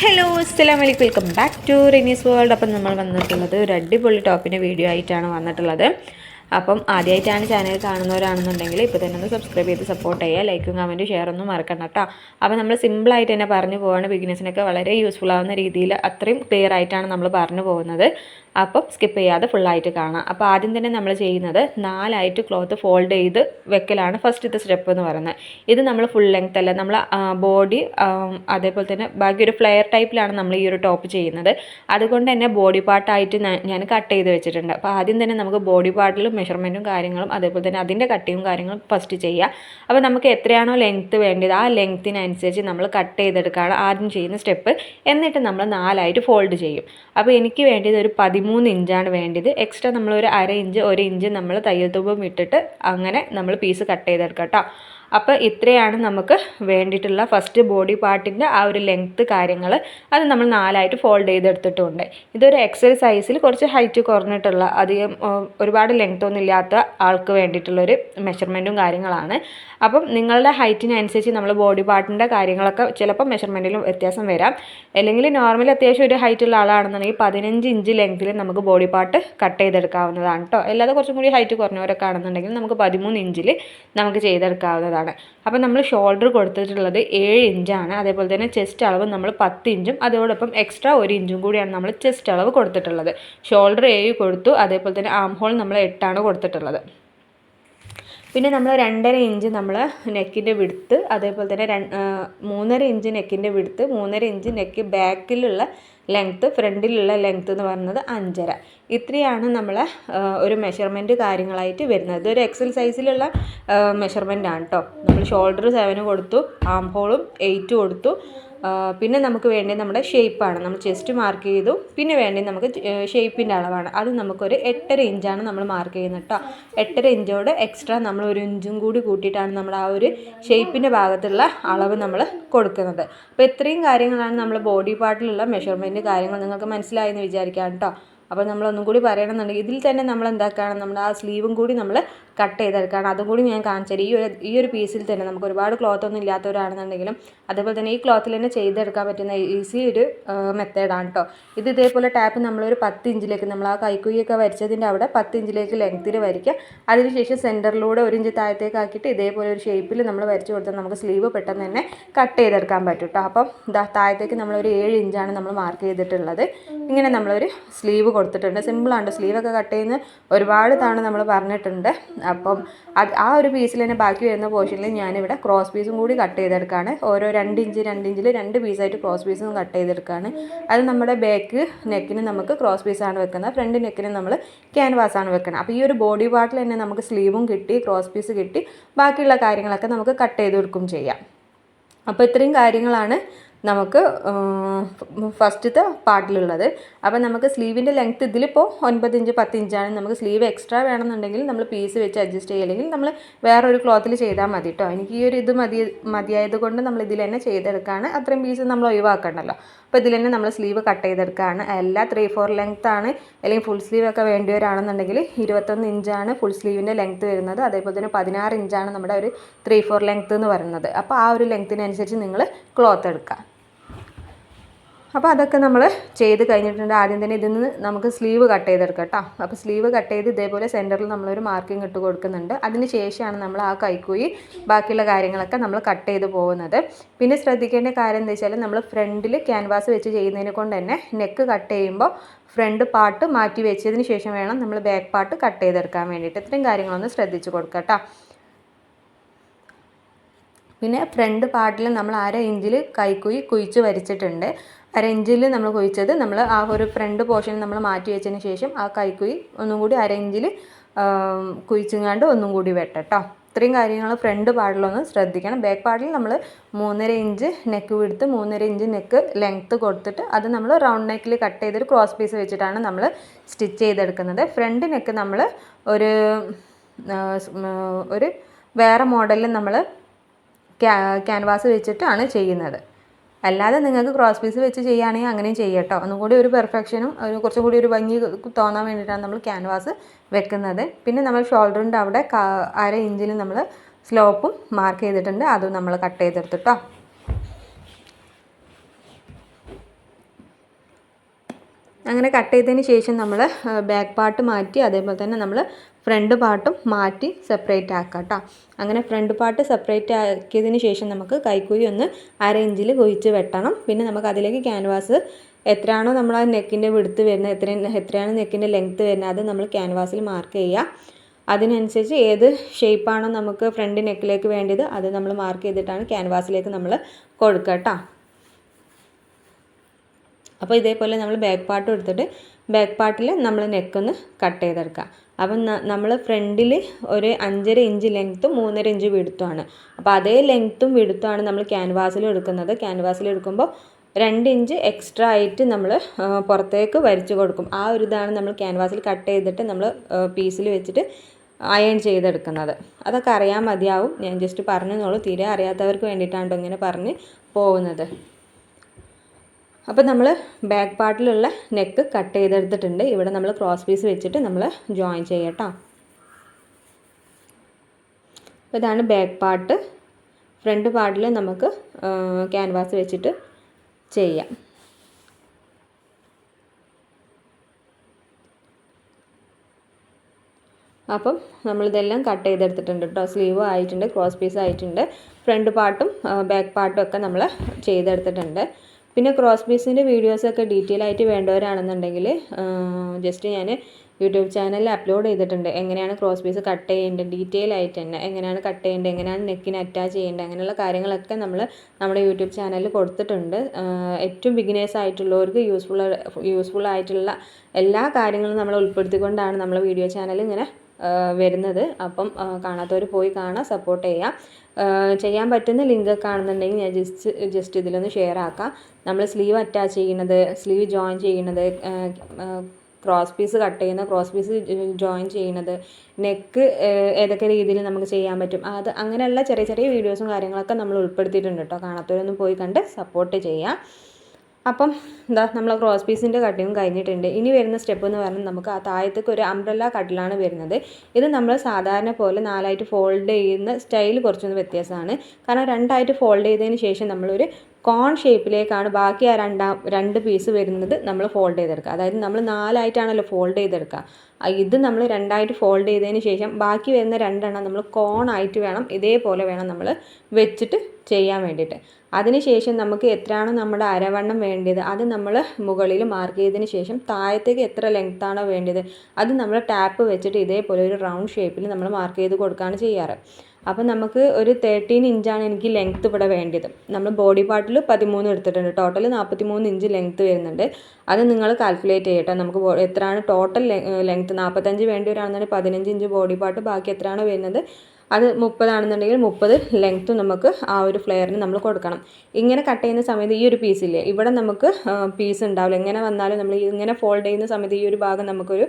Hello അസ്സലാം വലൈക്കും welcome back to Renees world അപ്പം നമ്മൾ വന്നിട്ടുള്ളത് ഒരു അടിപൊളി ടോപ്പിന്റെ വീഡിയോ ആയിട്ടാണ് വന്നിട്ടുള്ളത്. അപ്പം ആദ്യമായിട്ടാണ് ചാനൽ കാണുന്നവരാണെന്നുണ്ടെങ്കിൽ ഇപ്പോൾ തന്നെ ഒന്ന് സബ്സ്ക്രൈബ് ചെയ്ത് സപ്പോർട്ട് ചെയ്യുക. ലൈക്കും കമന്റും ഷെയർ ഒന്നും മറക്കണ്ട കേട്ടോ അപ്പോൾ നമ്മൾ സിമ്പിളായിട്ട് തന്നെ പറഞ്ഞു പോവാണ്. ബിഗിനേഴ്സിനൊക്കെ വളരെ യൂസ്ഫുൾ ആവുന്ന രീതിയിൽ അത്രയും ക്ലിയർ ആയിട്ടാണ് നമ്മൾ പറഞ്ഞു പോകുന്നത്. അപ്പം സ്കിപ്പ് ചെയ്യാതെ ഫുള്ളായിട്ട് കാണാം. അപ്പോൾ ആദ്യം തന്നെ നമ്മൾ ചെയ്യുന്നത് നാലായിട്ട് ക്ലോത്ത് ഫോൾഡ് ചെയ്ത് വെക്കലാണ് ഫസ്റ്റത്തെ സ്റ്റെപ്പ് എന്ന് പറയുന്നത്. ഇത് നമ്മൾ ഫുൾ ലെങ്ത് അല്ല നമ്മൾ ബോഡി അതേപോലെ തന്നെ ബാക്കി ഒരു ഫ്ലെയർ ടൈപ്പിലാണ് നമ്മൾ ഈ ഒരു ടോപ്പ് ചെയ്യുന്നത്. അതുകൊണ്ട് തന്നെ ബോഡി പാർട്ടായിട്ട് ഞാൻ കട്ട് ചെയ്ത് വെച്ചിട്ടുണ്ട്. അപ്പോൾ ആദ്യം തന്നെ നമുക്ക് ബോഡി പാർട്ടിലും മെഷർമെന്റും കാര്യങ്ങളും അതേപോലെ തന്നെ അതിന്റെ കട്ടിയും കാര്യങ്ങളും ഫസ്റ്റ് ചെയ്യുക അപ്പോൾ നമുക്ക് എത്രയാണോ ലെങ്ത്ത് വേണ്ടത് ആ ലെങ്ത്തിനനുസരിച്ച് നമ്മൾ കട്ട് ചെയ്തെടുക്കുകയാണ് ആദ്യം ചെയ്യുന്ന സ്റ്റെപ്പ് എന്നിട്ട് നമ്മൾ നാലായിട്ട് ഫോൾഡ് ചെയ്യും. അപ്പോൾ എനിക്ക് വേണ്ടിയത് ഒരു പതിമൂന്ന് ഇഞ്ചാണ് വേണ്ടത്. എക്സ്ട്രാ നമ്മൾ ഒരു അര ഇഞ്ച് ഒരു ഇഞ്ച് നമ്മൾ തയ്യൽ തൂപം ഇട്ടിട്ട് അങ്ങനെ നമ്മൾ പീസ് കട്ട് ചെയ്തെടുക്കാം കേട്ടോ അപ്പോൾ ഇത്രയാണ് നമുക്ക് വേണ്ടിയിട്ടുള്ള ഫസ്റ്റ് ബോഡി പാർട്ടിന്റെ ആ ഒരു ലെങ്ത്ത് കാര്യങ്ങൾ. അത് നമ്മൾ നാലായിട്ട് ഫോൾഡ് ചെയ്തെടുത്തിട്ടുണ്ട്. ഇതൊരു എക്സൽ സൈസിൽ കുറച്ച് ഹൈറ്റ് കുറഞ്ഞിട്ടുള്ള അധികം ഒരുപാട് ലെങ്ത് ഒന്നും ഇല്ലാത്ത ആൾക്ക് വേണ്ടിയിട്ടുള്ളൊരു മെഷർമെന്റും കാര്യങ്ങളാണ്. അപ്പം നിങ്ങളുടെ ഹൈറ്റിനനുസരിച്ച് നമ്മൾ ബോഡി പാർട്ടിന്റെ കാര്യങ്ങളൊക്കെ ചിലപ്പോൾ മെഷർമെന്റിലും വ്യത്യാസം വരാം. അല്ലെങ്കിൽ നോർമൽ അത്യാവശ്യം ഒരു ഹൈറ്റുള്ള ആളാണെന്നുണ്ടെങ്കിൽ പതിനഞ്ച് ഇഞ്ച് ലെങ്ത്തിൽ നമുക്ക് ബോഡി പാർട്ട് കട്ട് ചെയ്തെടുക്കാവുന്നതാണ് കേട്ടോ അല്ലാതെ കുറച്ചും കൂടി ഹൈറ്റ് കുറഞ്ഞവരൊക്കെ ആണെന്നുണ്ടെങ്കിൽ നമുക്ക് പതിമൂന്ന് ഇഞ്ചിൽ നമുക്ക് ചെയ്തെടുക്കാവുന്നതാണ്. അപ്പോൾ നമ്മൾ ഷോൾഡർ കൊടുത്തിട്ടുള്ളത് ഏഴ് ഇഞ്ചാണ് അതേപോലെ തന്നെ ചെസ്റ്റ് അളവ് നമ്മൾ പത്ത് ഇഞ്ചും അതോടൊപ്പം എക്സ്ട്രാ ഒരു ഇഞ്ചും കൂടിയാണ് നമ്മൾ ചെസ്റ്റ് അളവ് കൊടുത്തിട്ടുള്ളത്. ഷോൾഡർ ഏഴ് കൊടുത്തു അതേപോലെ തന്നെ ആം ഹോൾ നമ്മൾ എട്ടാണ് കൊടുത്തിട്ടുള്ളത്. പിന്നെ നമ്മൾ രണ്ടര ഇഞ്ച് നമ്മൾ നെക്കിന്റെ വിടുത്ത് അതേപോലെ തന്നെ മൂന്നര ഇഞ്ച് നെക്കിന്റെ വിടുത്ത് മൂന്നര ഇഞ്ച് നെക്ക് ബാക്കിലുള്ള ലെങ്ത്ത് ഫ്രണ്ടിലുള്ള ലെങ്ത്ത് എന്ന് പറയുന്നത് അഞ്ചര. ഇത്രയാണ് നമ്മൾ ഒരു മെഷർമെന്റ് കാര്യങ്ങളായിട്ട് വരുന്നത്. ഇതൊരു എക്സൽ സൈസിലുള്ള മെഷർമെന്റ് ആണ് കേട്ടോ നമ്മൾ ഷോൾഡർ സെവന് കൊടുത്തു ആം ഹോളും എയ്റ്റ് കൊടുത്തു. പിന്നെ നമുക്ക് വേണ്ടി നമ്മുടെ ഷേപ്പാണ് നമ്മൾ ചെസ്റ്റ് മാർക്ക് ചെയ്തു. പിന്നെ വേണ്ടി നമുക്ക് ഷേപ്പിന്റെ അളവാണ്. അത് നമുക്കൊരു എട്ടര ഇഞ്ചാണ് നമ്മൾ മാർക്ക് ചെയ്യുന്നത് കേട്ടോ എട്ടര ഇഞ്ചോട് എക്സ്ട്രാ നമ്മൾ ഒരു ഇഞ്ചും കൂടി കൂട്ടിയിട്ടാണ് നമ്മൾ ആ ഒരു ഷേപ്പിന്റെ ഭാഗത്തുള്ള അളവ് നമ്മൾ കൊടുക്കുന്നത്. അപ്പോൾ ഇത്രയും കാര്യങ്ങളാണ് നമ്മൾ ബോഡി പാർട്ടിലുള്ള മെഷർമെന്റ് കാര്യങ്ങൾ. നിങ്ങൾക്ക് മനസ്സിലായെന്ന് വിചാരിക്കാം കേട്ടോ അപ്പോൾ നമ്മളൊന്നും കൂടി പറയണമെന്നുണ്ടെങ്കിൽ ഇതിൽ തന്നെ നമ്മൾ എന്താക്കുകയാണ് നമ്മുടെ ആ സ്ലീവും കൂടി നമ്മൾ കട്ട് ചെയ്തെടുക്കാൻ അതും കൂടി ഞാൻ കാണിച്ചത് ഈ ഒരു ഈ ഒരു പീസിൽ തന്നെ നമുക്ക് ഒരുപാട് ക്ലോത്ത് ഒന്നും ഇല്ലാത്തവരാണെന്നുണ്ടെങ്കിലും അതേപോലെ തന്നെ ഈ ക്ലോത്തിൽ തന്നെ ചെയ്തെടുക്കാൻ പറ്റുന്ന ഈസി ഒരു മെത്തേഡാണ് കേട്ടോ ഇത് ഇതേപോലെ ടാപ്പ് നമ്മളൊരു പത്ത് ഇഞ്ചിലേക്ക് നമ്മൾ ആ കൈക്കുയ്യൊക്കെ വരച്ചതിന്റെ അവിടെ പത്ത് ഇഞ്ചിലേക്ക് ലെങ്ത്തിൽ വരയ്ക്കുക. അതിനുശേഷം സെന്ററിലൂടെ ഒരു ഇഞ്ച് താഴത്തേക്കാക്കിയിട്ട് ഇതേപോലെ ഒരു ഷേപ്പിൽ നമ്മൾ വരച്ച് കൊടുത്താൽ നമുക്ക് സ്ലീവ് പെട്ടെന്ന് തന്നെ കട്ട് ചെയ്തെടുക്കാൻ പറ്റും കേട്ടോ അപ്പം ദാ താഴത്തേക്ക് നമ്മളൊരു ഏഴ് ഇഞ്ചാണ് നമ്മൾ മാർക്ക് ചെയ്തിട്ടുള്ളത്. ഇങ്ങനെ നമ്മളൊരു സ്ലീവ് കൊടുത്തിട്ടുണ്ട്. സിമ്പിളാണ് സ്ലീവൊക്കെ കട്ട് ചെയ്യുന്ന ഒരുപാട് തവണ നമ്മൾ പറഞ്ഞിട്ടുണ്ട്. അപ്പം അത് ആ ഒരു പീസിൽ തന്നെ ബാക്കി വരുന്ന പോർഷനിൽ ഞാനിവിടെ ക്രോസ് പീസും കൂടി കട്ട് ചെയ്തെടുക്കുകയാണ് ഓരോ രണ്ട് ഇഞ്ച് രണ്ട് ഇഞ്ചിൽ രണ്ട് പീസായിട്ട് ക്രോസ് പീസും കട്ട് ചെയ്തെടുക്കുകയാണ് അത് നമ്മുടെ ബാക്ക് നെക്കിന് നമുക്ക് ക്രോസ് പീസാണ് വെക്കുന്നത്. ഫ്രണ്ട് നെക്കിന് നമ്മൾ ക്യാൻവാസാണ് വെക്കുന്നത് അപ്പോൾ ഈ ഒരു ബോഡി പാർട്ടിൽ തന്നെ നമുക്ക് സ്ലീവും കിട്ടി ക്രോസ് പീസ് കിട്ടി. ബാക്കിയുള്ള കാര്യങ്ങളൊക്കെ നമുക്ക് കട്ട് ചെയ്ത് കൊടുക്കും ചെയ്യാം. അപ്പോൾ ഇത്രയും കാര്യങ്ങളാണ് നമുക്ക് ഫസ്റ്റത്തെ പാർട്ടിലുള്ളത് അപ്പോൾ നമുക്ക് സ്ലീവിന്റെ ലെങ്ത്ത് ഇതിലിപ്പോൾ ഒൻപത് ഇഞ്ച് പത്ത് ഇഞ്ചാണ്. നമുക്ക് സ്ലീവ് എക്സ്ട്രാ വേണമെന്നുണ്ടെങ്കിൽ നമ്മൾ പീസ് വെച്ച് അഡ്ജസ്റ്റ് ചെയ്യില്ലെങ്കിൽ നമ്മൾ വേറൊരു ക്ലോത്തിൽ ചെയ്താൽ മതി കേട്ടോ. എനിക്ക് ഈ ഒരു ഇത് മതി മതിയായത് കൊണ്ട് നമ്മൾ ഇതിൽ തന്നെ ചെയ്തെടുക്കുകയാണ്. അത്രയും പീസ് നമ്മൾ ഒഴിവാക്കണ്ടല്ലോ. അപ്പോൾ ഇതിൽ തന്നെ നമ്മൾ സ്ലീവ് കട്ട് ചെയ്തെടുക്കുകയാണ്. എല്ലാ ത്രീ ഫോർ ലെങ്ത് ആണ്. അല്ലെങ്കിൽ ഫുൾ സ്ലീവ് ഒക്കെ വേണ്ടിയവരാണെന്നുണ്ടെങ്കിൽ ഇരുപത്തൊന്ന് ഇഞ്ചാണ് ഫുൾ സ്ലീവിന്റെ ലെങ്ത്ത് വരുന്നത്. അതേപോലെ തന്നെ പതിനാറ് ഇഞ്ചാണ് നമ്മുടെ ഒരു ത്രീ ഫോർ ലെങ്ത്ത് എന്ന് പറയുന്നത്. അപ്പോൾ ആ ഒരു ലെങ്ത്തിനനുസരിച്ച് നിങ്ങൾ ക്ലോത്ത് എടുക്കുക. അപ്പോൾ അതൊക്കെ നമ്മൾ ചെയ്ത് കഴിഞ്ഞിട്ടുണ്ട്. ആദ്യം തന്നെ ഇതിൽ നിന്ന് നമുക്ക് സ്ലീവ് കട്ട് ചെയ്തെടുക്കാം കേട്ടോ. അപ്പോൾ സ്ലീവ് കട്ട് ചെയ്ത് ഇതേപോലെ സെന്ററിൽ നമ്മളൊരു മാർക്കിംഗ് ഇട്ട് കൊടുക്കുന്നുണ്ട്. അതിന് ശേഷമാണ് നമ്മൾ ആ കൈക്കൂയി ബാക്കിയുള്ള കാര്യങ്ങളൊക്കെ നമ്മൾ കട്ട് ചെയ്ത് പോകുന്നത്. പിന്നെ ശ്രദ്ധിക്കേണ്ട കാര്യം എന്താ വെച്ചാൽ നമ്മൾ ഫ്രണ്ടിൽ ക്യാൻവാസ് വെച്ച് ചെയ്യുന്നതിനെ കൊണ്ട് തന്നെ നെക്ക് കട്ട് ചെയ്യുമ്പോൾ ഫ്രണ്ട് പാർട്ട് മാറ്റി വെച്ചതിന് ശേഷം വേണം നമ്മൾ ബാക്ക് പാർട്ട് കട്ട് ചെയ്തെടുക്കാൻ വേണ്ടിയിട്ട്. ഇത്രയും കാര്യങ്ങളൊന്ന് ശ്രദ്ധിച്ച് കൊടുക്കുക പിന്നെ ഫ്രണ്ട് പാർട്ടിൽ നമ്മൾ അര ഇഞ്ചിൽ കൈക്കുയി കുഴിച്ച് വരച്ചിട്ടുണ്ട്. അര ഇഞ്ചിൽ നമ്മൾ കുഴിച്ചത് നമ്മൾ ആ ഒരു ഫ്രണ്ട് പോർഷൻ നമ്മൾ മാറ്റി വെച്ചതിന് ശേഷം ആ കൈക്കുയി ഒന്നും കൂടി അരഞ്ചിൽ കുഴിച്ചങ്ങാണ്ട് ഒന്നും കൂടി വെട്ടട്ടോ. ഇത്രയും കാര്യങ്ങൾ ഫ്രണ്ട് പാർട്ടിലൊന്ന് ശ്രദ്ധിക്കണം. ബാക്ക് പാർട്ടിൽ നമ്മൾ മൂന്നര ഇഞ്ച് നെക്ക് വിടുത്ത് മൂന്നര ഇഞ്ച് നെക്ക് ലെങ്ത്ത് കൊടുത്തിട്ട് അത് നമ്മൾ റൗണ്ട് നെക്കിൽ കട്ട് ചെയ്തൊരു ക്രോസ് പീസ് വെച്ചിട്ടാണ് നമ്മൾ സ്റ്റിച്ച് ചെയ്തെടുക്കുന്നത്. ഫ്രണ്ട് നെക്ക് നമ്മൾ ഒരു ഒരു വേറെ മോഡലിൽ നമ്മൾ ക്യാൻവാസ് വെച്ചിട്ടാണ് ചെയ്യുന്നത്. അല്ലാതെ നിങ്ങൾക്ക് ക്രോസ് പീസ് വെച്ച് ചെയ്യുകയാണെങ്കിൽ അങ്ങനെയും ചെയ്യട്ടോ ഒന്നും കൂടി ഒരു പെർഫെക്ഷനും ഒരു കുറച്ചും കൂടി ഒരു ഭംഗി തോന്നാൻ വേണ്ടിയിട്ടാണ് നമ്മൾ ക്യാൻവാസ് വെക്കുന്നത്. പിന്നെ നമ്മൾ ഷോൾഡറിന്റെ അവിടെ അര ഇഞ്ചിൽ നമ്മൾ സ്ലോപ്പും മാർക്ക് ചെയ്തിട്ടുണ്ട്. അതും നമ്മൾ കട്ട്. ചെയ്തെടുത്തിട്ടോ അങ്ങനെ കട്ട് ചെയ്തതിന് ശേഷം നമ്മൾ ബാക്ക് പാർട്ട് മാറ്റി അതേപോലെ തന്നെ നമ്മൾ ഫ്രണ്ട് പാർട്ടും മാറ്റി സെപ്പറേറ്റ് ആക്കാം കേട്ടോ അങ്ങനെ ഫ്രണ്ട് പാർട്ട് സെപ്പറേറ്റ് ആക്കിയതിന് ശേഷം നമുക്ക് കൈക്കൂലി ഒന്ന് അര ഇഞ്ചിൽ കുഴിച്ച് വെട്ടണം. പിന്നെ നമുക്ക് അതിലേക്ക് ക്യാൻവാസ് എത്രയാണോ നമ്മൾ ആ നെക്കിന്റെ വിടുത്ത് വരുന്നത് എത്ര എത്രയാണ് നെക്കിന്റെ ലെങ്ത്ത് വരുന്നത് അത് നമ്മൾ ക്യാൻവാസിൽ മാർക്ക് ചെയ്യുക അതിനനുസരിച്ച് ഏത് ഷേപ്പാണോ നമുക്ക് ഫ്രണ്ട് നെക്കിലേക്ക് വേണ്ടത് അത് നമ്മൾ മാർക്ക് ചെയ്തിട്ടാണ് ക്യാൻവാസിലേക്ക് നമ്മൾ കൊടുക്കുക കേട്ടോ അപ്പോൾ ഇതേപോലെ നമ്മൾ ബാക്ക് പാർട്ടും എടുത്തിട്ട് ബാക്ക് പാർട്ടിൽ നമ്മൾ നെക്കൊന്ന് കട്ട് ചെയ്തെടുക്കുക. അപ്പം നമ്മൾ ഫ്രണ്ടിൽ ഒരു അഞ്ചര ഇഞ്ച് ലെങ്ത്തും മൂന്നര ഇഞ്ച് വിടുത്തുമാണ് അപ്പോൾ അതേ ലെങ്ത്തും വിടുത്തുമാണ് നമ്മൾ ക്യാൻവാസിൽ എടുക്കുന്നത്. ക്യാൻവാസിൽ എടുക്കുമ്പോൾ രണ്ട് ഇഞ്ച് എക്സ്ട്രാ ആയിട്ട് നമ്മൾ പുറത്തേക്ക് വരച്ച് കൊടുക്കും. ആ ഒരു ഇതാണ് നമ്മൾ ക്യാൻവാസിൽ കട്ട് ചെയ്തിട്ട് നമ്മൾ പീസിൽ വെച്ചിട്ട് അയൺ ചെയ്തെടുക്കുന്നത്. അതൊക്കെ അറിയാൻ മതിയാവും. ഞാൻ ജസ്റ്റ് പറഞ്ഞെന്നുള്ളൂ തീരെ അറിയാത്തവർക്ക് വേണ്ടിയിട്ടാണ് ഇങ്ങനെ പറഞ്ഞ് പോകുന്നത്. അപ്പോൾ നമ്മൾ ബാക്ക് പാർട്ടിലുള്ള നെക്ക് കട്ട് ചെയ്തെടുത്തിട്ടുണ്ട്. ഇവിടെ നമ്മൾ ക്രോസ് പീസ് വെച്ചിട്ട് നമ്മൾ ജോയിൻ ചെയ്യട്ടോ. അപ്പോൾ ഇതാണ് ബാക്ക് പാർട്ട് ഫ്രണ്ട് പാർട്ടിൽ നമുക്ക് ക്യാൻവാസ് വെച്ചിട്ട് ചെയ്യാം. അപ്പം നമ്മളിതെല്ലാം കട്ട് ചെയ്തെടുത്തിട്ടുണ്ട് കേട്ടോ സ്ലീവ് ആയിട്ടുണ്ട് ക്രോസ് പീസ് ആയിട്ടുണ്ട്. ഫ്രണ്ട് പാർട്ടും ബാക്ക് പാർട്ടും ഒക്കെ നമ്മൾ ചെയ്തെടുത്തിട്ടുണ്ട്. പിന്നെ ക്രോസ് പീസിന്റെ വീഡിയോസൊക്കെ ഡീറ്റെയിൽ ആയിട്ട് വേണ്ടവരാണെന്നുണ്ടെങ്കിൽ ജസ്റ്റ് ഞാൻ യൂട്യൂബ് ചാനലിൽ അപ്ലോഡ് ചെയ്തിട്ടുണ്ട്. എങ്ങനെയാണ് ക്രോസ് പീസ് കട്ട് ചെയ്യേണ്ടത്? ഡീറ്റെയിൽ ആയിട്ട് തന്നെ. എങ്ങനെയാണ് കട്ട് ചെയ്യേണ്ടത്? എങ്ങനെയാണ് നെക്കിന് അറ്റാച്ച് ചെയ്യേണ്ടത്? അങ്ങനെയുള്ള കാര്യങ്ങളൊക്കെ നമ്മൾ നമ്മുടെ യൂട്യൂബ് ചാനലിൽ കൊടുത്തിട്ടുണ്ട്. ഏറ്റവും ബിഗിനേഴ്സ് ആയിട്ടുള്ളവർക്ക് യൂസ്ഫുൾ യൂസ്ഫുൾ ആയിട്ടുള്ള എല്ലാ കാര്യങ്ങളും നമ്മൾ ഉൾപ്പെടുത്തിക്കൊണ്ടാണ് നമ്മൾ വീഡിയോ ചാനൽ ഇങ്ങനെ വരുന്നത്. അപ്പം കാണാത്തവർ പോയി കാണാം സപ്പോർട്ട് ചെയ്യാം. ചെയ്യാൻ പറ്റുന്ന ലിങ്ക് കാണുന്നുണ്ടെങ്കിൽ ഞാൻ ജസ്റ്റ് ജസ്റ്റ് ഇതിലൊന്ന് ഷെയർ ആക്കാം. നമ്മൾ സ്ലീവ് അറ്റാച്ച് ചെയ്യുന്നത് സ്ലീവ് ജോയിൻ ചെയ്യുന്നത് ക്രോസ് പീസ് കട്ട് ചെയ്യുന്ന ക്രോസ് പീസ് ജോയിൻ ചെയ്യുന്നത് നെക്ക് ഏതൊക്കെ രീതിയിൽ നമുക്ക് ചെയ്യാൻ പറ്റും. അത് അങ്ങനെയുള്ള ചെറിയ ചെറിയ വീഡിയോസും കാര്യങ്ങളൊക്കെ നമ്മൾ ഉൾപ്പെടുത്തിയിട്ടുണ്ട് കേട്ടോ. കാണാത്തവരൊന്നും പോയി കണ്ട് സപ്പോർട്ട് ചെയ്യാം. അപ്പം എന്താ നമ്മൾ ക്രോസ് പീസിന്റെ കട്ടിങ് കഴിഞ്ഞിട്ടുണ്ട്. ഇനി വരുന്ന സ്റ്റെപ്പ് എന്ന് പറഞ്ഞാൽ നമുക്ക് ആ താഴത്തേക്ക് ഒരു അംബ്രല്ല കട്ടിലാണ് വരുന്നത്. ഇത് നമ്മൾ സാധാരണ പോലെ നാലായിട്ട് ഫോൾഡ് ചെയ്യുന്ന സ്റ്റൈൽ കുറച്ചൊന്ന് വ്യത്യാസമാണ്. കാരണം രണ്ടായിട്ട് ഫോൾഡ് ചെയ്തതിന് ശേഷം നമ്മളൊരു കോൺ ഷേപ്പിലേക്കാണ് ബാക്കി ആ രണ്ടാം രണ്ട് പീസ് വരുന്നത് നമ്മൾ ഫോൾഡ് ചെയ്തെടുക്കുക. അതായത് നമ്മൾ നാലായിട്ടാണല്ലോ ഫോൾഡ് ചെയ്തെടുക്കുക. ഇത് നമ്മൾ രണ്ടായിട്ട് ഫോൾഡ് ചെയ്തതിന് ശേഷം ബാക്കി വരുന്ന രണ്ടെണ്ണം നമ്മൾ കോൺ ആയിട്ട് വേണം ഇതേപോലെ വേണം നമ്മൾ വെച്ചിട്ട് ചെയ്യാൻ വേണ്ടിയിട്ട്. അതിനുശേഷം നമുക്ക് എത്രയാണ് നമ്മുടെ അരവണ്ണം വേണ്ടത് അത് നമ്മൾ മുകളിൽ മാർക്ക് ചെയ്തതിന് ശേഷം താഴത്തേക്ക് എത്ര ലെങ്ത്താണോ വേണ്ടത് അത് നമ്മൾ ടാപ്പ് വെച്ചിട്ട് ഇതേപോലെ ഒരു റൗണ്ട് ഷേപ്പിൽ നമ്മൾ മാർക്ക് ചെയ്ത് കൊടുക്കുകയാണ് ചെയ്യാറ്. അപ്പോൾ നമുക്ക് ഒരു തേർട്ടീൻ ഇഞ്ചാണ് എനിക്ക് ലെങ്ത്ത് ഇവിടെ വേണ്ടത് നമ്മൾ ബോഡി പാർട്ടിൽ പതിമൂന്ന് എടുത്തിട്ടുണ്ട്. ടോട്ടൽ നാൽപ്പത്തി മൂന്ന് ഇഞ്ച് ലെങ്ത്ത് വരുന്നുണ്ട്. അത് നിങ്ങൾ കാൽക്കുലേറ്റ് ചെയ്യട്ടോ. നമുക്ക് എത്രയാണ് ടോട്ടൽ ലെങ്ത്ത് നാൽപ്പത്തഞ്ച് വേണ്ടി വരാണെന്നുണ്ടെങ്കിൽ പതിനഞ്ച് ഇഞ്ച് ബോഡി പാർട്ട് ബാക്കി എത്രയാണ് വരുന്നത്? അത് മുപ്പതാണെന്നുണ്ടെങ്കിൽ മുപ്പത് ലെങ്ത്ത് നമുക്ക് ആ ഒരു ഫ്ലെയറിന് നമ്മൾ കൊടുക്കണം. ഇങ്ങനെ കട്ട് ചെയ്യുന്ന സമയത്ത് ഈ ഒരു പീസില്ലേ ഇവിടെ നമുക്ക് പീസ് ഉണ്ടാവില്ല. എങ്ങനെ വന്നാലും നമ്മൾ ഇങ്ങനെ ഫോൾഡ് ചെയ്യുന്ന സമയത്ത് ഈ ഒരു ഭാഗം നമുക്കൊരു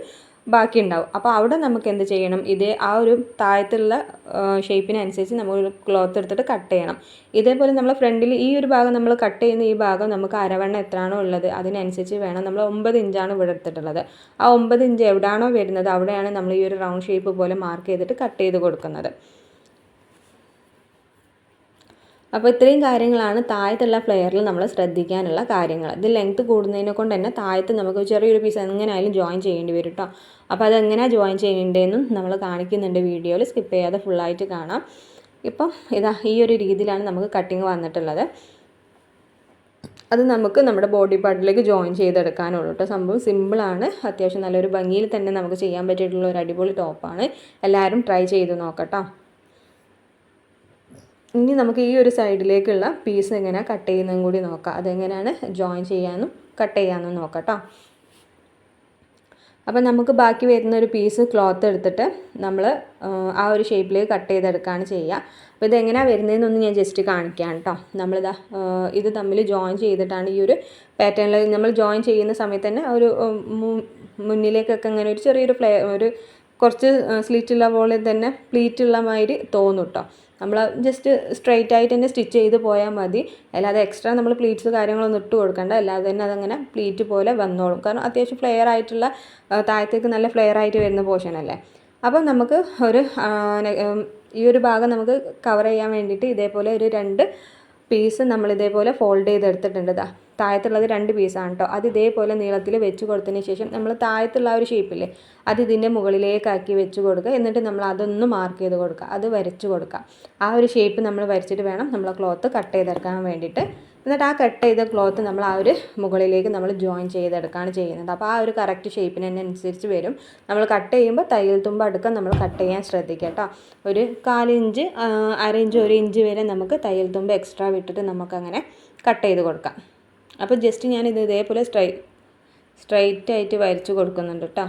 ബാക്കി ഉണ്ടാവും അപ്പോൾ അവിടെ നമുക്ക് എന്ത് ചെയ്യണം? ഇതേ ആ ഒരു താഴത്തുള്ള ഷേപ്പിനനുസരിച്ച് നമ്മൾ ഒരു ക്ലോത്ത് എടുത്തിട്ട് കട്ട് ചെയ്യണം. ഇതേപോലെ നമ്മൾ ഫ്രണ്ടിൽ ഈ ഒരു ഭാഗം നമ്മൾ കട്ട് ചെയ്യുന്ന ഈ ഭാഗം നമുക്ക് അരവണ്ണം എത്രയാണോ ഉള്ളത് അതിനനുസരിച്ച് വേണം. നമ്മൾ ഒമ്പത് ഇഞ്ചാണ് ഇവിടെ എടുത്തിട്ടുള്ളത്. ആ ഒമ്പത് ഇഞ്ച് എവിടെയാണോ വരുന്നത് അവിടെയാണ് നമ്മൾ ഈ ഒരു റൗണ്ട് ഷേപ്പ് പോലെ മാർക്ക് ചെയ്തിട്ട് കട്ട് ചെയ്ത് കൊടുക്കുന്നത്. അപ്പോൾ ഇത്രയും കാര്യങ്ങളാണ് താഴത്തുള്ള ഫ്ലെയറിൽ നമ്മൾ ശ്രദ്ധിക്കാനുള്ള കാര്യങ്ങൾ. ഇത് ലെങ്ത്ത് കൂടുന്നതിനെ കൊണ്ട് തന്നെ താഴത്ത് നമുക്ക് ചെറിയൊരു പീസ് എങ്ങനെയായാലും ജോയിൻ ചെയ്യേണ്ടി വരും കേട്ടോ അപ്പോൾ അതെങ്ങനെയാണ് ജോയിൻ ചെയ്യേണ്ടതെന്നും നമ്മൾ കാണിക്കുന്നുണ്ട് വീഡിയോയിൽ സ്കിപ്പ് ചെയ്യാതെ ഫുള്ളായിട്ട് കാണാം. ഇപ്പം ഇതാ ഈ ഒരു രീതിയിലാണ് നമുക്ക് കട്ടിങ് വന്നിട്ടുള്ളത്. അത് നമുക്ക് നമ്മുടെ ബോഡി പാർട്ടിലേക്ക് ജോയിൻ ചെയ്തെടുക്കാനുള്ളൂ കേട്ടോ സംഭവം സിമ്പിളാണ് അത്യാവശ്യം നല്ലൊരു ഭംഗിയിൽ തന്നെ നമുക്ക് ചെയ്യാൻ പറ്റിയിട്ടുള്ള ഒരു അടിപൊളി ടോപ്പാണ് എല്ലാവരും ട്രൈ ചെയ്ത് നോക്കട്ടോ. ഇനി നമുക്ക് ഈ ഒരു സൈഡിലേക്കുള്ള പീസ് എങ്ങനെ കട്ട് ചെയ്യുന്നതും കൂടി നോക്കാം. അതെങ്ങനെയാണ് ജോയിൻ ചെയ്യാനും കട്ട് ചെയ്യാനും നോക്കാം കേട്ടോ അപ്പം നമുക്ക് ബാക്കി വരുന്ന ഒരു പീസ് ക്ലോത്ത് എടുത്തിട്ട് നമ്മൾ ആ ഒരു ഷേപ്പിലേക്ക് കട്ട് ചെയ്തെടുക്കുകയാണ് ചെയ്യുക. അപ്പോൾ ഇതെങ്ങനെയാണ് വരുന്നതെന്നൊന്ന് ഞാൻ ജസ്റ്റ് കാണിക്കാം കേട്ടോ നമ്മളിതാ ഇത് തമ്മിൽ ജോയിൻ ചെയ്തിട്ടാണ് ഈ ഒരു പാറ്റേണിൽ നമ്മൾ ജോയിൻ ചെയ്യുന്ന സമയത്ത് തന്നെ ഒരു മുന്നിലേക്കൊക്കെ ഇങ്ങനെ ഒരു ചെറിയൊരു ഫ്ലേ ഒരു കുറച്ച് സ്ലിറ്റുള്ള പോലെ തന്നെ പ്ലീറ്റുള്ള മാതിരി തോന്നും കേട്ടോ നമ്മൾ ജസ്റ്റ് സ്ട്രെയിറ്റ് ആയിട്ട് തന്നെ സ്റ്റിച്ച് ചെയ്ത് പോയാൽ മതി. അല്ലാതെ എക്സ്ട്രാ നമ്മൾ പ്ലീറ്റ്സ് കാര്യങ്ങളൊന്നും ഇട്ട് കൊടുക്കണ്ട. അല്ലാതെ തന്നെ അതങ്ങനെ പ്ലീറ്റ് പോലെ വന്നോളും. കാരണം അത്യാവശ്യം ഫ്ലെയർ ആയിട്ടുള്ള താഴത്തേക്ക് നല്ല ഫ്ലെയർ ആയിട്ട് വരുന്ന പോർഷൻ അല്ലേ? അപ്പം നമുക്ക് ഒരു ഈ ഒരു ഭാഗം നമുക്ക് കവർ ചെയ്യാൻ വേണ്ടിയിട്ട് ഇതേപോലെ ഒരു രണ്ട് പീസ് നമ്മൾ ഇതേപോലെ ഫോൾഡ് ചെയ്തെടുത്തിട്ടുണ്ട് ഇതാ താഴത്തുള്ളത് രണ്ട് പീസാണ് കേട്ടോ അത് ഇതേപോലെ നീളത്തിൽ വെച്ച് കൊടുത്തതിന് ശേഷം നമ്മൾ താഴത്തുള്ള ഒരു ഷേപ്പില്ലേ അത് ഇതിന്റെ മുകളിലേക്കാക്കി വെച്ച് കൊടുക്കുക. എന്നിട്ട് നമ്മൾ അതൊന്ന് മാർക്ക് ചെയ്ത് കൊടുക്കുക. അത് വരച്ച് കൊടുക്കുക. ആ ഒരു ഷേപ്പ് നമ്മൾ വരച്ചിട്ട് വേണം നമ്മൾ ക്ലോത്ത് കട്ട് ചെയ്തെടുക്കാൻ വേണ്ടിയിട്ട്. എന്നിട്ട് ആ കട്ട് ചെയ്ത ക്ലോത്ത് നമ്മൾ ആ ഒരു മുകളിലേക്ക് നമ്മൾ ജോയിൻ ചെയ്തെടുക്കുകയാണ് ചെയ്യുന്നത്. അപ്പോൾ ആ ഒരു കറക്റ്റ് ഷേപ്പിന് തന്നെ അനുസരിച്ച് വരും. നമ്മൾ കട്ട് ചെയ്യുമ്പോൾ തയ്യൽ തുമ്പ് അടുക്കം നമ്മൾ കട്ട് ചെയ്യാൻ ശ്രദ്ധിക്കുക കേട്ടോ ഒരു കാലിഞ്ച് അര ഇഞ്ച് ഒരു ഇഞ്ച് വരെ നമുക്ക് തയ്യൽ തുമ്പ് എക്സ്ട്രാ വിട്ടിട്ട് നമുക്കങ്ങനെ കട്ട് ചെയ്ത് കൊടുക്കാം. അപ്പോൾ ജസ്റ്റ് ഞാനിത് ഇതേപോലെ സ്ട്രൈ സ്ട്രൈറ്റ് ആയിട്ട് വരച്ച് കൊടുക്കുന്നുണ്ട് കേട്ടോ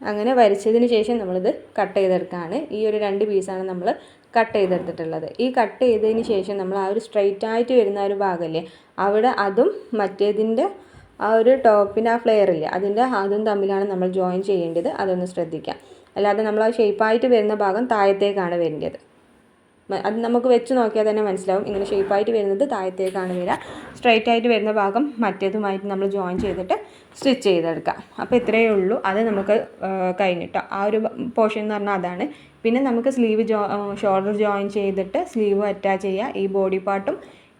അങ്ങനെ വരച്ചതിന് ശേഷം നമ്മളിത് കട്ട് ചെയ്തെടുക്കുകയാണ് ഈ ഒരു രണ്ട് പീസാണ് നമ്മൾ കട്ട് ചെയ്തെടുത്തിട്ടുള്ളത്. ഈ കട്ട് ചെയ്തതിന് ശേഷം നമ്മൾ ആ ഒരു സ്ട്രൈറ്റ് ആയിട്ട് വരുന്ന ഒരു ഭാഗമല്ലേ അവിടെ അതും മറ്റേതിന്റെ ആ ഒരു ടോപ്പിന്റെ ആ ഫ്ലെയർ ഇല്ലേ അതിന്റെ അതും തമ്മിലാണ് നമ്മൾ ജോയിൻ ചെയ്യേണ്ടത്. അതൊന്ന് ശ്രദ്ധിക്കാം. അല്ലാതെ നമ്മൾ ആ ഷേപ്പായിട്ട് വരുന്ന ഭാഗം താഴത്തേക്കാണ് വരേണ്ടത്. അത് നമുക്ക് വെച്ച് നോക്കിയാൽ തന്നെ മനസ്സിലാവും. ഇങ്ങനെ ഷേപ്പായിട്ട് വരുന്നത് താഴത്തേക്കാണ് വരിക. സ്ട്രൈറ്റ് ആയിട്ട് വരുന്ന ഭാഗം മറ്റേതുമായിട്ട് നമ്മൾ ജോയിൻ ചെയ്തിട്ട് സ്റ്റിച്ച് ചെയ്തെടുക്കാം. അപ്പോൾ ഇത്രയേ ഉള്ളൂ. അത് നമുക്ക് കഴിഞ്ഞിട്ടോ. ആ ഒരു പോർഷൻ എന്ന് പറഞ്ഞാൽ അതാണ്. പിന്നെ നമുക്ക് സ്ലീവ് ജോ ഷോൾഡർ ജോയിൻ ചെയ്തിട്ട് സ്ലീവ് അറ്റാച്ച് ചെയ്യുക. ഈ ബോഡി പാർട്ടും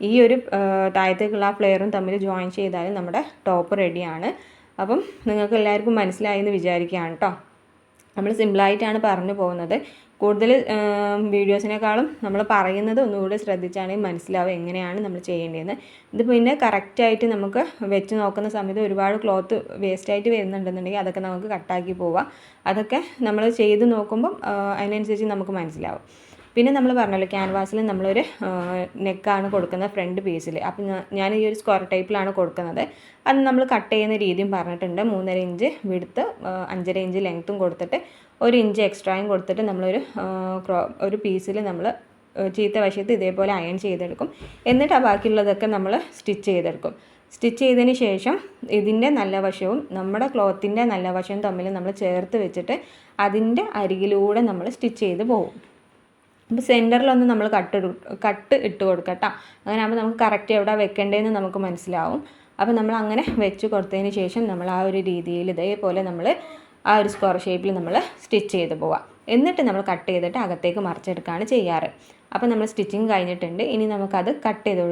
ഈ ഒരു താഴത്തേക്കുള്ള ആ ഫ്ലെയറും തമ്മിൽ ജോയിൻ ചെയ്താൽ നമ്മുടെ ടോപ്പ് റെഡിയാണ് അപ്പം നിങ്ങൾക്ക് എല്ലാവർക്കും മനസ്സിലായി എന്ന് വിചാരിക്കുകയാണ് കേട്ടോ നമ്മൾ സിമ്പിളായിട്ടാണ് പറഞ്ഞു പോകുന്നത്. കൂടുതൽ വീഡിയോസിനേക്കാളും നമ്മൾ പറയുന്നത് ഒന്നുകൂടി ശ്രദ്ധിച്ചാണെങ്കിൽ മനസ്സിലാവും എങ്ങനെയാണ് നമ്മൾ ചെയ്യേണ്ടതെന്ന്. ഇത് പിന്നെ കറക്റ്റായിട്ട് നമുക്ക് വെച്ച് നോക്കുന്ന സമയത്ത് ഒരുപാട് ക്ലോത്ത് വേസ്റ്റായിട്ട് വരുന്നുണ്ടെന്നുണ്ടെങ്കിൽ അതൊക്കെ നമുക്ക് കട്ടാക്കി പോവാം. അതൊക്കെ നമ്മൾ ചെയ്ത് നോക്കുമ്പം അതിനനുസരിച്ച് നമുക്ക് മനസ്സിലാവും. പിന്നെ നമ്മൾ പറഞ്ഞല്ലോ ക്യാൻവാസിൽ നമ്മളൊരു നെക്കാണ് കൊടുക്കുന്നത് ഫ്രണ്ട് പീസിൽ. അപ്പം ഞാൻ ഈ ഒരു സ്ക്വയർ ടൈപ്പിലാണ് കൊടുക്കുന്നത്. അത് നമ്മൾ കട്ട് ചെയ്യുന്ന രീതിയും പറഞ്ഞിട്ടുണ്ട്. മൂന്നര ഇഞ്ച് വിടുത്ത് അഞ്ചര ഇഞ്ച് ലെങ്ത്തും കൊടുത്തിട്ട് ഒരു ഇഞ്ച് എക്സ്ട്രായും കൊടുത്തിട്ട് നമ്മളൊരു ക്രോ ഒരു പീസിൽ നമ്മൾ ചീത്ത വശത്ത് ഇതേപോലെ അയൺ ചെയ്തെടുക്കും. എന്നിട്ട് ആ ബാക്കിയുള്ളതൊക്കെ നമ്മൾ സ്റ്റിച്ച് ചെയ്തെടുക്കും. സ്റ്റിച്ച് ചെയ്തതിന് ശേഷം ഇതിന്റെ നല്ല വശവും നമ്മുടെ ക്ലോത്തിന്റെ നല്ല വശവും തമ്മിൽ നമ്മൾ ചേർത്ത് വെച്ചിട്ട് അതിന്റെ അരികിലൂടെ നമ്മൾ സ്റ്റിച്ച് ചെയ്ത് പോകും. അപ്പോൾ സെന്ററിലൊന്ന് നമ്മൾ കട്ട് കട്ട് ഇട്ട് കൊടുക്കുക കേട്ടോ. അങ്ങനെ ആകുമ്പോൾ നമുക്ക് കറക്റ്റ് എവിടെ വെക്കേണ്ടതെന്ന് നമുക്ക് മനസ്സിലാവും. അപ്പോൾ നമ്മൾ അങ്ങനെ വെച്ച് കൊടുത്തതിന് ശേഷം നമ്മൾ ആ ഒരു രീതിയിൽ ഇതേപോലെ നമ്മൾ ആ ഒരു സ്ക്വയർ ഷേപ്പിൽ നമ്മൾ സ്റ്റിച്ച് ചെയ്ത് പോവാം. എന്നിട്ട് നമ്മൾ കട്ട് ചെയ്തിട്ട് അകത്തേക്ക് മറിച്ചെടുക്കുകയാണ് ചെയ്യാറ്. അപ്പോൾ നമ്മൾ സ്റ്റിച്ചിങ് കഴിഞ്ഞിട്ടുണ്ട്. ഇനി നമുക്കത് കട്ട് ചെയ്ത്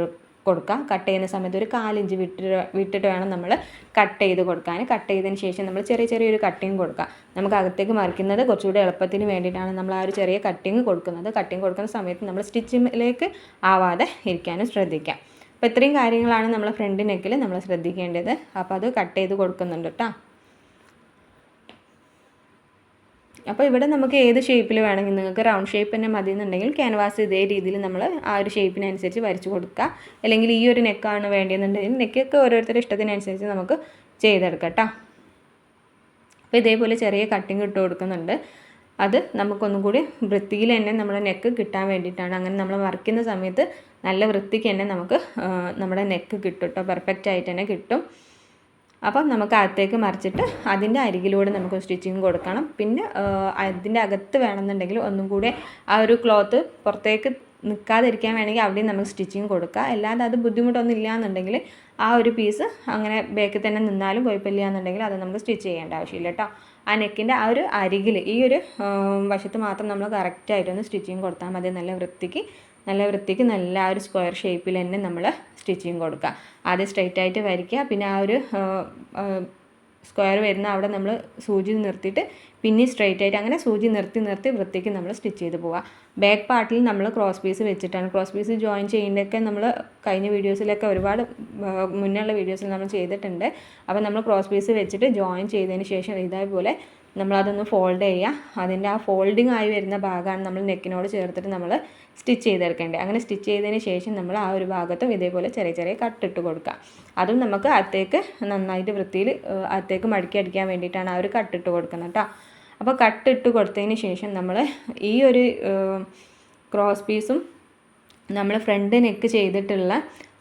കൊടുക്കാം. കട്ട് ചെയ്യുന്ന സമയത്ത് ഒരു കാലിഞ്ച് വിട്ട് വിട്ടിട്ട് വേണം നമ്മൾ കട്ട് ചെയ്ത് കൊടുക്കാൻ കട്ട് ചെയ്തതിന് ശേഷം നമ്മൾ ചെറിയ ചെറിയൊരു കട്ടിങ് കൊടുക്കാം. നമുക്ക് അകത്തേക്ക് മറിക്കുന്നത് കുറച്ചുകൂടി എളുപ്പത്തിന് വേണ്ടിയിട്ടാണ് നമ്മൾ ആ ഒരു ചെറിയ കട്ടിങ് കൊടുക്കുന്നത്. കട്ടിങ് കൊടുക്കുന്ന സമയത്ത് നമ്മൾ സ്റ്റിച്ചിലേക്ക് ആവാതെ ഇരിക്കാനും ശ്രദ്ധിക്കാം. അപ്പോൾ ഇത്രയും കാര്യങ്ങളാണ് നമ്മൾ ഫ്രണ്ട് നെക്കിൽ നമ്മൾ ശ്രദ്ധിക്കേണ്ടത്. അപ്പോൾ അത് കട്ട് ചെയ്ത് കൊടുക്കുന്നുണ്ട് കേട്ടോ അപ്പോൾ ഇവിടെ നമുക്ക് ഏത് ഷേപ്പിൽ വേണമെങ്കിൽ നിങ്ങൾക്ക് റൗണ്ട് ഷേപ്പ് തന്നെ മതി എന്നുണ്ടെങ്കിൽ ക്യാൻവാസ് ഇതേ രീതിയിൽ നമ്മൾ ആ ഒരു ഷേപ്പിനനുസരിച്ച് വരച്ച് കൊടുക്കുക അല്ലെങ്കിൽ ഈ ഒരു നെക്കാണ് വേണ്ടതെന്നുണ്ടെങ്കിൽ നെക്കൊക്കെ ഓരോരുത്തരുടെ ഇഷ്ടത്തിനനുസരിച്ച് നമുക്ക് ചെയ്തെടുക്കാം അപ്പോൾ ഇതേപോലെ ചെറിയ കട്ടിങ് ഇട്ട് കൊടുക്കുന്നുണ്ട്. അത് നമുക്കൊന്നും കൂടി വൃത്തിയിൽ തന്നെ നമ്മുടെ നെക്ക് കിട്ടാൻ വേണ്ടിയിട്ടാണ്. അങ്ങനെ നമ്മൾ വറക്കുന്ന സമയത്ത് നല്ല വൃത്തിക്ക് തന്നെ നമുക്ക് നമ്മുടെ നെക്ക് കിട്ടും കേട്ടോ പെർഫെക്റ്റ് ആയിട്ട് തന്നെ കിട്ടും. അപ്പം നമുക്ക് അകത്തേക്ക് മറിച്ചിട്ട് അതിന്റെ അരികിലൂടെ നമുക്ക് സ്റ്റിച്ചിങ് കൊടുക്കണം. പിന്നെ അതിന്റെ അകത്ത് വേണമെന്നുണ്ടെങ്കിൽ ഒന്നും കൂടെ ആ ഒരു ക്ലോത്ത് പുറത്തേക്ക് നിൽക്കാതിരിക്കാൻ വേണമെങ്കിൽ അവിടെയും നമുക്ക് സ്റ്റിച്ചിങ് കൊടുക്കുക അല്ലാതെ അത് ബുദ്ധിമുട്ടൊന്നും ഇല്ല എന്നുണ്ടെങ്കിൽ ആ ഒരു പീസ് അങ്ങനെ ബേക്കിൽ തന്നെ നിന്നാലും കുഴപ്പമില്ല എന്നുണ്ടെങ്കിൽ അത് നമുക്ക് സ്റ്റിച്ച് ചെയ്യേണ്ട ആവശ്യമില്ല കേട്ടോ ആ നെക്കിന്റെ ആ ഒരു അരികിൽ ഈ ഒരു വശത്ത് മാത്രം നമ്മൾ കറക്റ്റായിട്ടൊന്ന് സ്റ്റിച്ചിങ് കൊടുത്താൽ മതി. നല്ല വൃത്തിക്ക് നല്ല വൃത്തിക്ക് നല്ല ആ ഒരു സ്ക്വയർ ഷേപ്പിൽ തന്നെ നമ്മൾ സ്റ്റിച്ചിങ് കൊടുക്കുക ആദ്യം സ്ട്രെയിറ്റ് ആയിട്ട് വരയ്ക്കുക. പിന്നെ ആ ഒരു സ്ക്വയർ വരുന്ന അവിടെ നമ്മൾ സൂചി നിർത്തിയിട്ട് പിന്നെ സ്ട്രെയിറ്റ് ആയിട്ട് അങ്ങനെ സൂചി നിർത്തി നിർത്തി വൃത്തിക്ക് നമ്മൾ സ്റ്റിച്ച് ചെയ്ത് പോവുക. ബാക്ക് പാർട്ടിൽ നമ്മൾ ക്രോസ് പീസ് വെച്ചിട്ടാണ്. ക്രോസ് പീസ് ജോയിൻ ചെയ്യുന്നതൊക്കെ നമ്മൾ കഴിഞ്ഞ വീഡിയോസിലൊക്കെ ഒരുപാട് മുന്നുള്ള വീഡിയോസിൽ നമ്മൾ ചെയ്തിട്ടുണ്ട്. അപ്പോൾ നമ്മൾ ക്രോസ് പീസ് വെച്ചിട്ട് ജോയിൻ ചെയ്തതിന് ശേഷം ഇതേപോലെ നമ്മളതൊന്ന് ഫോൾഡ് ചെയ്യുക അതിന്റെ ആ ഫോൾഡിങ് ആയി വരുന്ന ഭാഗമാണ് നമ്മൾ നെക്കിനോട് ചേർത്തിട്ട് നമ്മൾ സ്റ്റിച്ച് ചെയ്തെടുക്കേണ്ടത്. അങ്ങനെ സ്റ്റിച്ച് ചെയ്തതിന് ശേഷം നമ്മൾ ആ ഒരു ഭാഗത്തും ഇതേപോലെ ചെറിയ ചെറിയ കട്ടിട്ട് കൊടുക്കുക. അതും നമുക്ക് അകത്തേക്ക് നന്നായിട്ട് വൃത്തിയിൽ അകത്തേക്ക് മടക്കി അടിക്കാൻ വേണ്ടിയിട്ടാണ് ആ ഒരു കട്ടിട്ട് കൊടുക്കുന്നത് കേട്ടോ അപ്പോൾ കട്ടിട്ട് കൊടുത്തതിന് ശേഷം നമ്മൾ ഈ ഒരു ക്രോസ് പീസും നമ്മൾ ഫ്രണ്ട് നെക്ക് ചെയ്തിട്ടുള്ള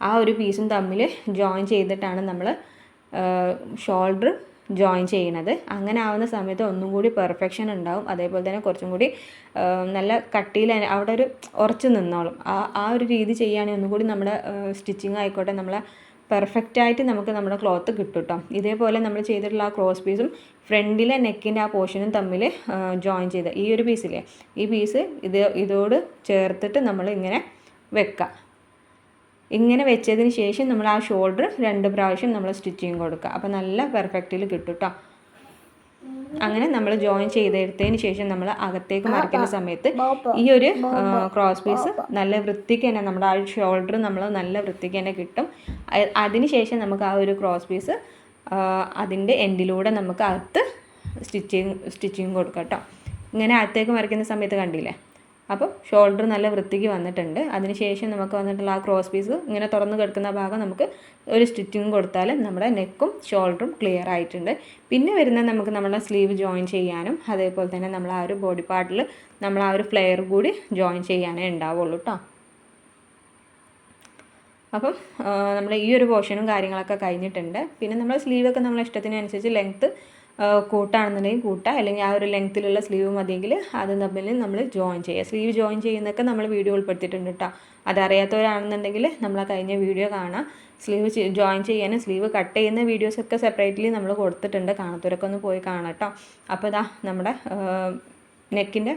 ആ ഒരു പീസും തമ്മിൽ ജോയിൻ ചെയ്തിട്ടാണ് നമ്മൾ ഷോൾഡർ ജോയിൻ ചെയ്യണത്. അങ്ങനെ ആവുന്ന സമയത്ത് ഒന്നും കൂടി പെർഫെക്ഷൻ ഉണ്ടാവും. അതേപോലെ തന്നെ കുറച്ചും കൂടി നല്ല കട്ടിയിൽ അവിടെ ഒരു ഉറച്ച് നിന്നോളും. ആ ആ ഒരു രീതി ചെയ്യുകയാണെങ്കിൽ ഒന്നും കൂടി നമ്മുടെ സ്റ്റിച്ചിങ് ആയിക്കോട്ടെ നമ്മളെ പെർഫെക്റ്റ് ആയിട്ട് നമുക്ക് നമ്മുടെ ക്ലോത്ത് കിട്ടും കേട്ടോ ഇതേപോലെ നമ്മൾ ചെയ്തിട്ടുള്ള ആ ക്രോസ് പീസും ഫ്രണ്ടിലെ നെക്കിന്റെ ആ പോർഷനും തമ്മിൽ ജോയിൻ ചെയ്ത് ഈ ഒരു പീസിലെ ഈ പീസ് ഇത് ഇതോട് ചേർത്തിട്ട് നമ്മൾ ഇങ്ങനെ വെക്കുക ഇങ്ങനെ വെച്ചതിന് ശേഷം നമ്മൾ ആ ഷോൾഡർ രണ്ട് പ്രാവശ്യം നമ്മൾ സ്റ്റിച്ചിങ് കൊടുക്കുക. അപ്പോൾ നല്ല പെർഫെക്റ്റിൽ കിട്ടും കേട്ടോ അങ്ങനെ നമ്മൾ ജോയിൻ ചെയ്തെടുത്തതിന് ശേഷം നമ്മൾ അകത്തേക്ക് മറിക്കുന്ന സമയത്ത് ഈ ഒരു ക്രോസ് പീസ് നല്ല വൃത്തിക്ക് തന്നെ നമ്മുടെ ആ ഷോൾഡർ നമ്മൾ നല്ല വൃത്തിക്ക് തന്നെ കിട്ടും. അതിന് ശേഷം നമുക്ക് ആ ഒരു ക്രോസ് പീസ് അതിന്റെ എൻഡിലൂടെ നമുക്ക് അകത്ത് സ്റ്റിച്ചിങ് സ്റ്റിച്ചിങ് കൊടുക്കാം കേട്ടോ ഇങ്ങനെ അകത്തേക്ക് മറിക്കുന്ന സമയത്ത് കണ്ടില്ലേ? അപ്പോൾ ഷോൾഡർ നല്ല വൃത്തിക്ക് വന്നിട്ടുണ്ട്. അതിനുശേഷം നമുക്ക് വന്നിട്ടുള്ള ആ ക്രോസ് പീസ് ഇങ്ങനെ തുറന്ന് കിടക്കുന്ന ഭാഗം നമുക്ക് ഒരു സ്റ്റിച്ചിങ് കൊടുത്താൽ നമ്മുടെ നെക്കും ഷോൾഡറും ക്ലിയർ ആയിട്ടുണ്ട്. പിന്നെ വരുന്ന നമുക്ക് നമ്മുടെ സ്ലീവ് ജോയിൻ ചെയ്യാനും അതേപോലെ തന്നെ നമ്മൾ ആ ഒരു ബോഡി പാർട്ടിൽ നമ്മൾ ആ ഒരു ഫ്ലെയർ കൂടി ജോയിൻ ചെയ്യാനേ ഉണ്ടാവുള്ളൂ കേട്ടോ അപ്പം നമ്മൾ ഈ ഒരു പോർഷനും കാര്യങ്ങളൊക്കെ കഴിഞ്ഞിട്ടുണ്ട്. പിന്നെ നമ്മൾ സ്ലീവൊക്കെ നമ്മളെ ഇഷ്ടത്തിനനുസരിച്ച് ലെങ്ത്ത് കൂട്ടാണെന്നുണ്ടെങ്കിൽ കൂട്ട. അല്ലെങ്കിൽ ആ ഒരു ലെങ്ത്തിലുള്ള സ്ലീവ് മതിയെങ്കിൽ അത് തമ്മിൽ നമ്മൾ ജോയിൻ ചെയ്യുക. സ്ലീവ് ജോയിൻ ചെയ്യുന്നൊക്കെ നമ്മൾ വീഡിയോ ഉൾപ്പെടുത്തിയിട്ടുണ്ട് കേട്ടോ അതറിയാത്തവരാണെന്നുണ്ടെങ്കിൽ നമ്മൾ ആ കഴിഞ്ഞ വീഡിയോ കാണാം. സ്ലീവ് ജോയിൻ ചെയ്യാനും സ്ലീവ് കട്ട് ചെയ്യുന്ന വീഡിയോസൊക്കെ സെപ്പറേറ്റ്ലി നമ്മൾ കൊടുത്തിട്ടുണ്ട്. കാണാത്തവരൊക്കെ ഒന്ന് പോയി കാണാം കേട്ടോ അപ്പോൾ ഇതാ നമ്മുടെ നെക്കിന്റെ